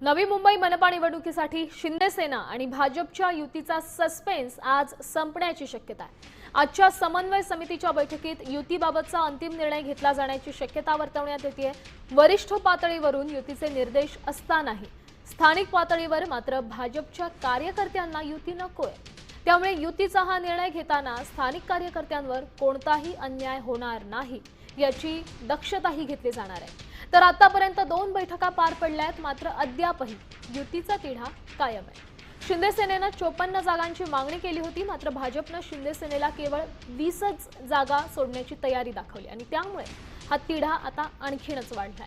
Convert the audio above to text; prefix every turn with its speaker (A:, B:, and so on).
A: नवी मुंबई मनपा निवडणुकीसाठी शिंदेसेना आणि भाजपच्या युतीचा सस्पेन्स आज संपण्याची शक्यता आहे. आजच्या समन्वय समितीच्या बैठकीत युतीबाबतचा अंतिम निर्णय घेतला जाण्याची शक्यता वर्तवण्यात येते वरिष्ठ पातळीवरून युतीचे निर्देश असतानाही स्थानिक पातळीवर मात्र भाजपच्या कार्यकर्त्यांना युती नकोय. त्यामुळे युतीचा हा निर्णय घेताना स्थानिक कार्यकर्त्यांवर कोणताही अन्याय होणार नाही याची दक्षताही घेतली जाणार आहे. तर आतापर्यंत दोन बैठका पार पडल्या आहेत मात्र अद्यापही युतीचा तिढा कायम आहे. शिंदे सेनेनं चोपन्न जागांची मागणी केली होती मात्र भाजपनं शिंदे सेनेला केवळ वीसच जागा सोडण्याची तयारी दाखवली आणि त्यामुळे हा तिढा आता आणखीनच वाढलाय.